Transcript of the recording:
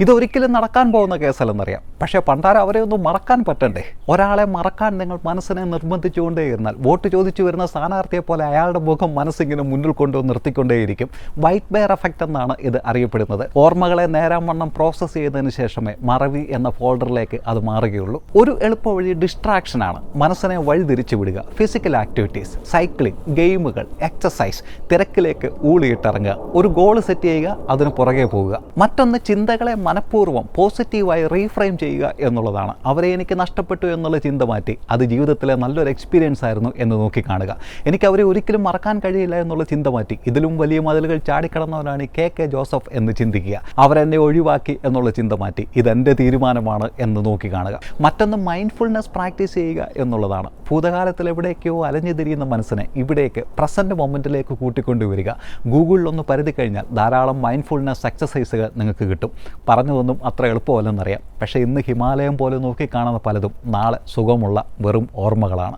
ഇതൊരിക്കലും നടക്കാൻ പോകുന്ന കേസല്ലെന്നറിയാം. പക്ഷേ പണ്ടാരം അവരെ ഒന്നും മറക്കാൻ പറ്റണ്ടേ? ഒരാളെ മറക്കാൻ നിങ്ങൾ മനസ്സിനെ നിർബന്ധിച്ചുകൊണ്ടേ ഇരുന്നാൽ വോട്ട് ചോദിച്ചു വരുന്ന സ്ഥാനാർത്ഥിയെ പോലെ അയാളുടെ മുഖം മനസ്സിങ്ങനെ മുന്നിൽ കൊണ്ടു നിർത്തിക്കൊണ്ടേയിരിക്കും. വൈറ്റ് ബെയർ എഫക്റ്റ് എന്നാണ് ഇത് അറിയപ്പെടുന്നത്. ഓർമ്മകളെ നേരാം വണ്ണം പ്രോസസ്സ് ചെയ്തതിന് ശേഷമേ മറവി എന്ന ഫോൾഡറിലേക്ക് അത് മാറുകയുള്ളൂ. ഒരു എളുപ്പ വഴി ഡിസ്ട്രാക്ഷനാണ് മനസ്സിനെ വഴിതിരിച്ചു വിടുക. ഫിസിക്കൽ ആക്ടിവിറ്റീസ് സൈക്ലിംഗ് ഗെയിമുകൾ എക്സസൈസ് തിരക്കിലേക്ക് ഊളിയിട്ടിറങ്ങുക. ഒരു ഗോൾ സെറ്റ് ചെയ്യുക അതിന് പുറകെ പോവുക. മറ്റൊന്ന് ചിന്തകളെ മനഃപൂർവം പോസിറ്റീവായി റീഫ്രെയിം ചെയ്യുക എന്നുള്ളതാണ്. അവരെ എനിക്ക് നഷ്ടപ്പെട്ടു എന്നുള്ള ചിന്ത മാറ്റി അത് ജീവിതത്തിലെ നല്ലൊരു എക്സ്പീരിയൻസ് ആയിരുന്നു എന്ന് നോക്കി കാണുക. എനിക്ക് അവരെ ഒരിക്കലും മറക്കാൻ കഴിയില്ല എന്നുള്ള ചിന്ത മാറ്റി ഇതിലും വലിയ മതിലുകൾ ചാടിക്കടന്നവരാണ് കെ കെ ജോസഫ് എന്ന് ചിന്തിക്കുക. അവരെന്നെ ഒഴിവാക്കി എന്നുള്ള ചിന്ത മാറ്റി ഇതെന്റെ തീരുമാനമാണ് എന്ന് നോക്കി കാണുക. മറ്റൊന്ന് മൈൻഡ്ഫുൾനെസ് പ്രാക്ടീസ് ചെയ്യുക എന്നുള്ളതാണ്. ഭൂതകാലത്തിൽ എവിടേക്കോ അലഞ്ഞു തിരിയുന്ന മനസ്സിനെ ഇവിടേക്ക് പ്രസന്റ് മൊമെന്റിലേക്ക് കൂട്ടിക്കൊണ്ടുവരിക. ഗൂഗിളിലൊന്ന് പരുതി കഴിഞ്ഞാൽ ധാരാളം മൈൻഡ്ഫുൾനെസ് എക്സസൈസുകൾ നിങ്ങൾക്ക് കിട്ടും. പറഞ്ഞതൊന്നും അത്ര എളുപ്പമല്ലെന്നറിയാം. പക്ഷേ ഇന്ന് ഹിമാലയം പോലെ നോക്കി കാണുന്ന പലതും നാളെ സുഖമുള്ള വെറും ഓർമ്മകളാണ്.